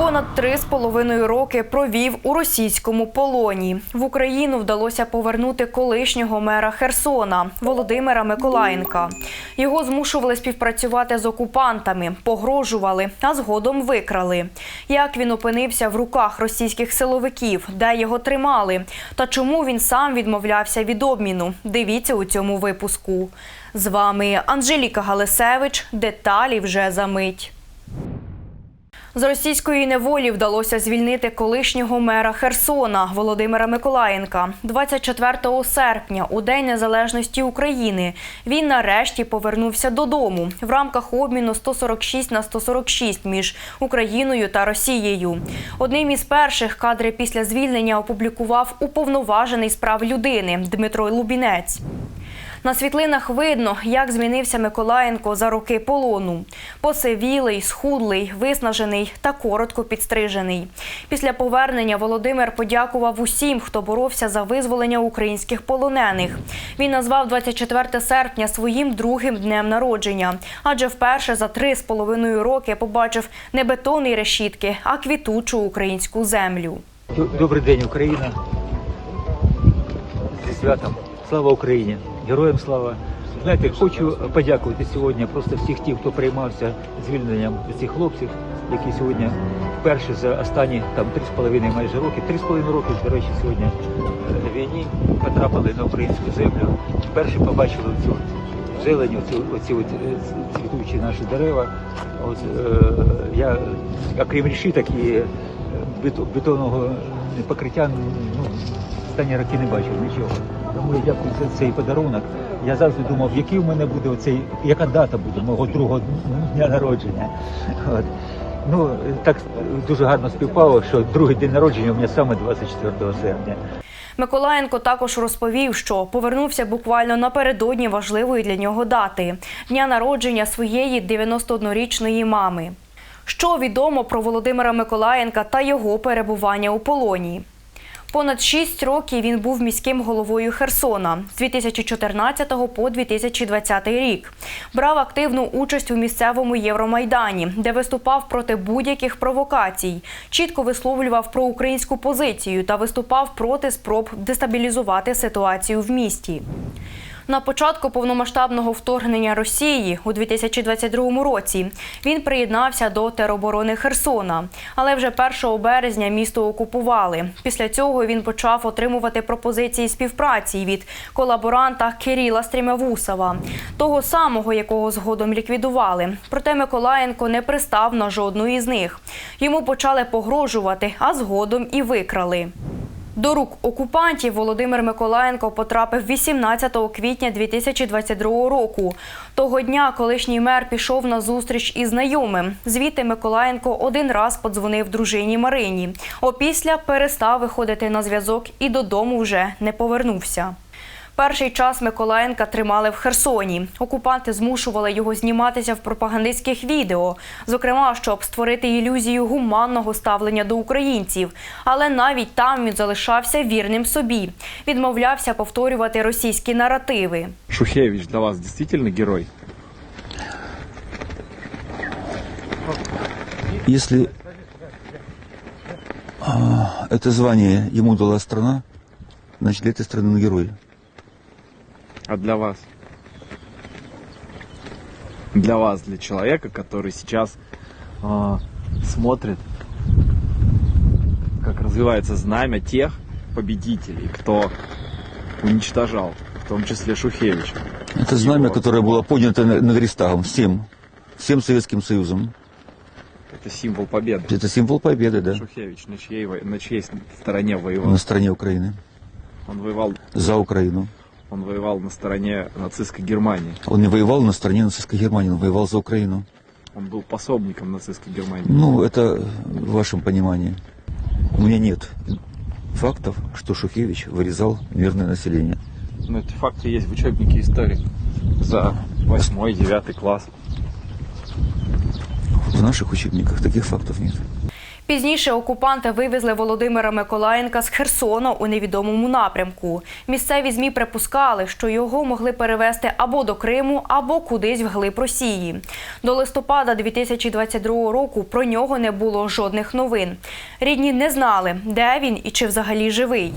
Понад три з половиною роки провів у російському полоні. В Україну вдалося повернути колишнього мера Херсона Володимира Миколаєнка. Його змушували співпрацювати з окупантами, погрожували, а згодом викрали. Як він опинився в руках російських силовиків, де його тримали, та чому він сам відмовлявся від обміну? Дивіться у цьому випуску. З вами Анжеліка Галисевич. Деталі вже за мить. З російської неволі вдалося звільнити колишнього мера Херсона Володимира Миколаєнка. 24 серпня, у День Незалежності України, він нарешті повернувся додому в рамках обміну 146 на 146 між Україною та Росією. Одним із перших кадри після звільнення опублікував уповноважений з прав людини Дмитро Лубінець. На світлинах видно, як змінився Миколаєнко за роки полону. Посивілий, схудлий, виснажений та коротко підстрижений. Після повернення Володимир подякував усім, хто боровся за визволення українських полонених. Він назвав 24 серпня своїм другим днем народження, адже вперше за три з половиною роки побачив не бетонні решітки, а квітучу українську землю. Добрий день, Україна. Зі святом. Слава Україні! Героям слава! Знаєте, хочу подякувати сьогодні просто всіх тих, хто приймався звільненням цих хлопців, які сьогодні вперше за останні там три з половиною майже роки, три з половиною роки, до речі, сьогодні е, на війні потрапили на українську землю. Вперше побачили цю зелень, оці, оці от, е, цвітучі наші дерева. От, е, я, окрім решіток і е, бетонного покриття, ну, останні роки не бачив нічого. Тому я дякую за цей подарунок. Я завжди думав, який у мене буде оцей, яка дата буде мого другого дня народження. От. Ну, так дуже гарно співпало, що другий день народження у мене саме 24 серпня. Миколаєнко також розповів, що повернувся буквально напередодні важливої для нього дати дня народження своєї 91-річної мами. Що відомо про Володимира Миколаєнка та його перебування у полоні? Понад шість років він був міським головою Херсона з 2014 по 2020 рік. Брав активну участь у місцевому Євромайдані, де виступав проти будь-яких провокацій, чітко висловлював проукраїнську позицію та виступав проти спроб дестабілізувати ситуацію в місті. На початку повномасштабного вторгнення Росії у 2022 році він приєднався до тероборони Херсона, але вже 1 березня місто окупували. Після цього він почав отримувати пропозиції співпраці від колаборанта Кирила Стрімявусова, того самого, якого згодом ліквідували. Проте Миколаєнко не пристав на жодну із них. Йому почали погрожувати, а згодом і викрали. До рук окупантів Володимир Миколаєнко потрапив 18 квітня 2022 року. Того дня колишній мер пішов на зустріч із знайомим. Звідти Миколаєнко один раз подзвонив дружині Марині. Опісля перестав виходити на зв'язок і додому вже не повернувся. Перший час Миколаєнка тримали в Херсоні. Окупанти змушували його зніматися в пропагандистських відео, зокрема, щоб створити ілюзію гуманного ставлення до українців. Але навіть там він залишався вірним собі, відмовлявся повторювати російські наративи. Шухевич для вас действительно герой? Если а, это звание ему дала страна, значит для этой страны он герой. А для вас? Для вас, для человека, который сейчас а, смотрит, как развивается знамя тех победителей, кто уничтожал, в том числе Шухевич. Это знамя, которое было поднято на- над Рейхстагом всем, всем Советским Союзом. Это символ победы. Это символ победы, да, Шухевич на чьей, на чьей стороне воевал? на стороне Украины, Он воевал, за Украину. Он воевал на стороне нацистской Германии. Он не воевал на стороне нацистской Германии, он воевал за Украину. Он был пособником нацистской Германии. Ну, это в вашем понимании. У меня нет фактов, что Шухевич вырезал мирное население. Ну, эти факты есть в учебнике истории за восьмой, девятый класс. В наших учебниках таких фактов нет. Пізніше окупанти вивезли Володимира Миколаєнка з Херсона у невідомому напрямку. Місцеві змі припускали, що його могли перевезти або до Криму, або кудись вглиб Росії. До листопада 2022 року про нього не було жодних новин. Рідні не знали, де він і чи взагалі живий.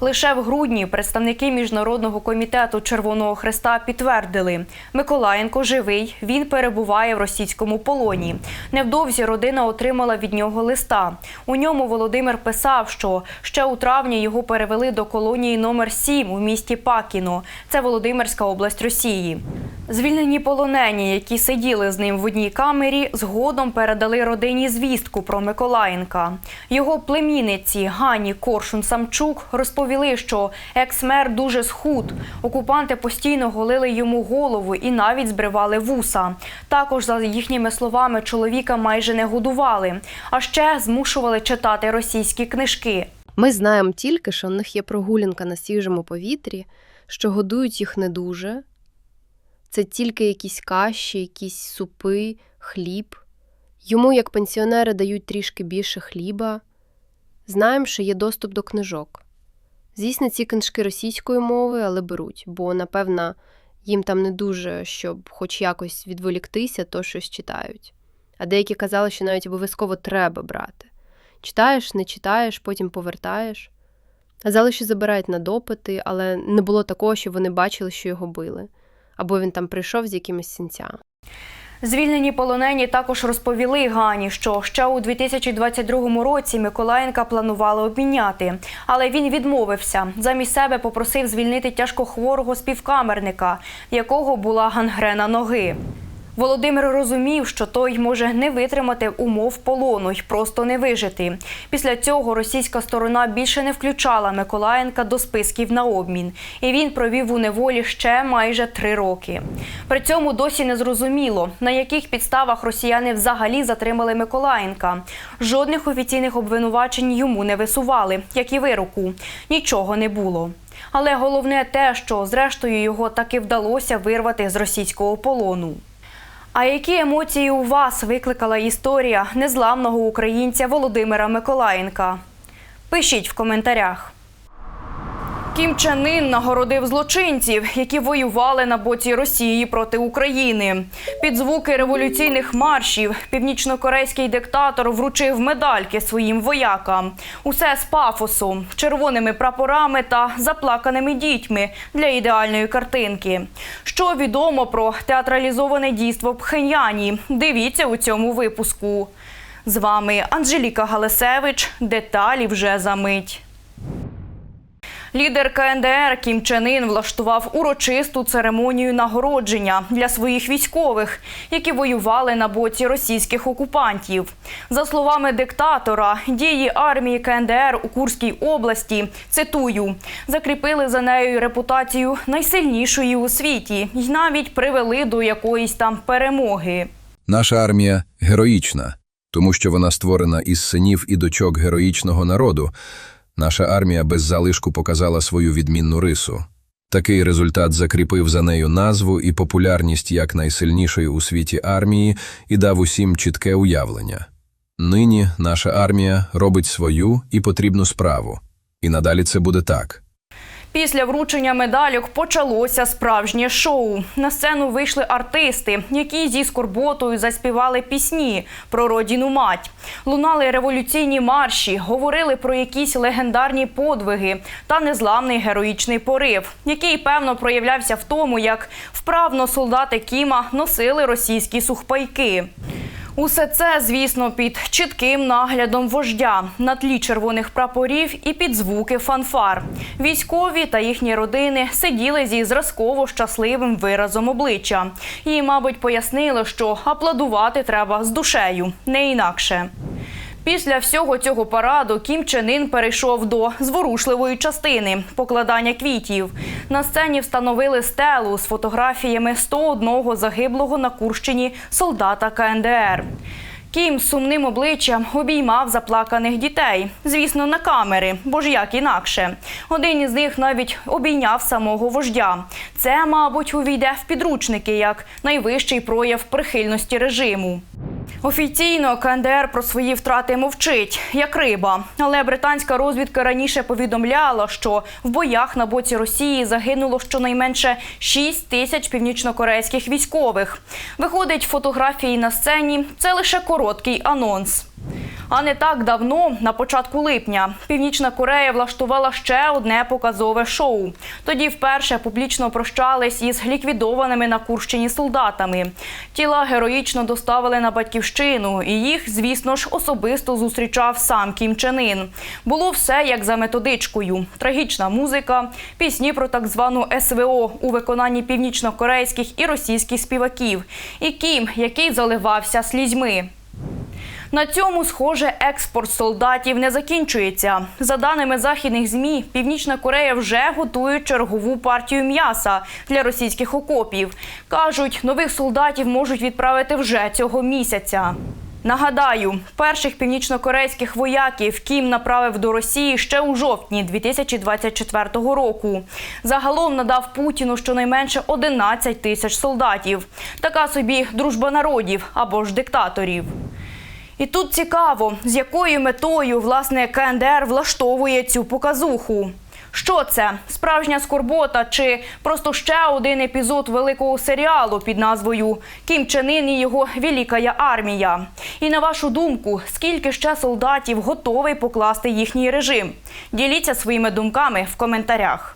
Лише в грудні представники міжнародного комітету Червоного Хреста підтвердили, Миколаєнко живий, він перебуває в російському полоні. Невдовзі родина отримала від нього листа. У ньому Володимир писав, що ще у травні його перевели до колонії номер 7 у місті Пакіно. Це Володимирська область Росії. Звільнені полонені, які сиділи з ним в одній камері, згодом передали родині звістку про Миколаєнка. Його племінниці Гані Коршун Самчук розповіли, що екс-мер дуже схуд. Окупанти постійно голили йому голову і навіть збривали вуса. Також, за їхніми словами, чоловіка майже не годували, а ще змушували читати російські книжки. Ми знаємо тільки, що в них є прогулянка на свіжому повітрі, що годують їх не дуже. Це тільки якісь каші, якісь супи, хліб. Йому, як пенсіонери, дають трішки більше хліба. Знаємо, що є доступ до книжок. Звісно, ці книжки російської мови, але беруть, бо, напевно, їм там не дуже, щоб хоч якось відволіктися, то щось читають. А деякі казали, що навіть обов'язково треба брати. Читаєш, не читаєш, потім повертаєш. Казали, що забирають на допити, але не було такого, що вони бачили, що його били. Або він там прийшов з якимись синцями. Звільнені полонені також розповіли Гані, що ще у 2022 році Миколаєнка планували обміняти, але він відмовився. Замість себе попросив звільнити тяжкохворого співкамерника, якого була гангрена ноги. Володимир розумів, що той може не витримати умов полону й просто не вижити. Після цього російська сторона більше не включала Миколаєнка до списків на обмін, і він провів у неволі ще майже три роки. При цьому досі не зрозуміло, на яких підставах росіяни взагалі затримали Миколаєнка. Жодних офіційних обвинувачень йому не висували, як і вироку. Нічого не було. Але головне те, що зрештою його таки вдалося вирвати з російського полону. А які емоції у вас викликала історія незламного українця Володимира Миколаєнка? Пишіть в коментарях. Кім Чен Ін нагородив злочинців, які воювали на боці Росії проти України. Під звуки революційних маршів північнокорейський диктатор вручив медальки своїм воякам. Усе з пафосом, червоними прапорами та заплаканими дітьми для ідеальної картинки. Що відомо про театралізоване дійство в Пхеньяні? Дивіться у цьому випуску. З вами Анжеліка Галасевич. Деталі вже за мить. Лідер КНДР Кім Чен Ін влаштував урочисту церемонію нагородження для своїх військових, які воювали на боці російських окупантів. За словами диктатора, дії армії КНДР у Курській області цитую закріпили за нею репутацію найсильнішої у світі і навіть привели до якоїсь там перемоги. Наша армія героїчна, тому що вона створена із синів і дочок героїчного народу. Наша армія без залишку показала свою відмінну рису. Такий результат закріпив за нею назву і популярність як найсильнішої у світі армії і дав усім чітке уявлення. Нині наша армія робить свою і потрібну справу. І надалі це буде так. Після вручення медальок почалося справжнє шоу. На сцену вийшли артисти, які зі скорботою заспівали пісні про родину мать. Лунали революційні марші, говорили про якісь легендарні подвиги та незламний героїчний порив, який певно проявлявся в тому, як вправно солдати Кіма носили російські сухпайки. Усе це, звісно, під чітким наглядом вождя на тлі червоних прапорів і під звуки фанфар. Військові та їхні родини сиділи зі зразково щасливим виразом обличчя. І, мабуть, пояснили, що аплодувати треба з душею, не інакше. Після всього цього параду Кім Чен Ін перейшов до зворушливої частини покладання квітів. На сцені встановили стелу з фотографіями 101 загиблого на Курщині солдата КНДР. Кім сумним обличчям обіймав заплаканих дітей. Звісно, на камери, бо ж як інакше. Один із них навіть обійняв самого вождя. Це, мабуть, увійде в підручники як найвищий прояв прихильності режиму. Офіційно КНДР про свої втрати мовчить, як риба. Але британська розвідка раніше повідомляла, що в боях на боці Росії загинуло щонайменше 6 тисяч північнокорейських військових. Виходить, фотографії на сцені це лише короткий анонс. А не так давно, на початку липня, Північна Корея влаштувала ще одне показове шоу. Тоді вперше публічно прощались із ліквідованими на Курщині солдатами. Тіла героїчно доставили на батьківщину, і їх, звісно ж, особисто зустрічав сам Кім Чен Ін. Було все як за методичкою: трагічна музика, пісні про так звану СВО у виконанні північнокорейських і російських співаків, і Кім, який заливався слізьми. На цьому, схоже, експорт солдатів не закінчується. За даними західних змі, Північна Корея вже готує чергову партію м'яса для російських окопів. кажуть, нових солдатів можуть відправити вже цього місяця. Нагадаю, перших північнокорейських вояків Кім направив до Росії ще у жовтні 2024 року. Загалом надав Путіну щонайменше 11 тисяч солдатів. Така собі дружба народів або ж диктаторів. І тут цікаво, з якою метою власне КНДР влаштовує цю показуху. Що це? Справжня скорбота чи просто ще один епізод великого серіалу під назвою Кім Чен Ін і його Великая армія? І на вашу думку, скільки ще солдатів готовий покласти їхній режим? Діліться своїми думками в коментарях.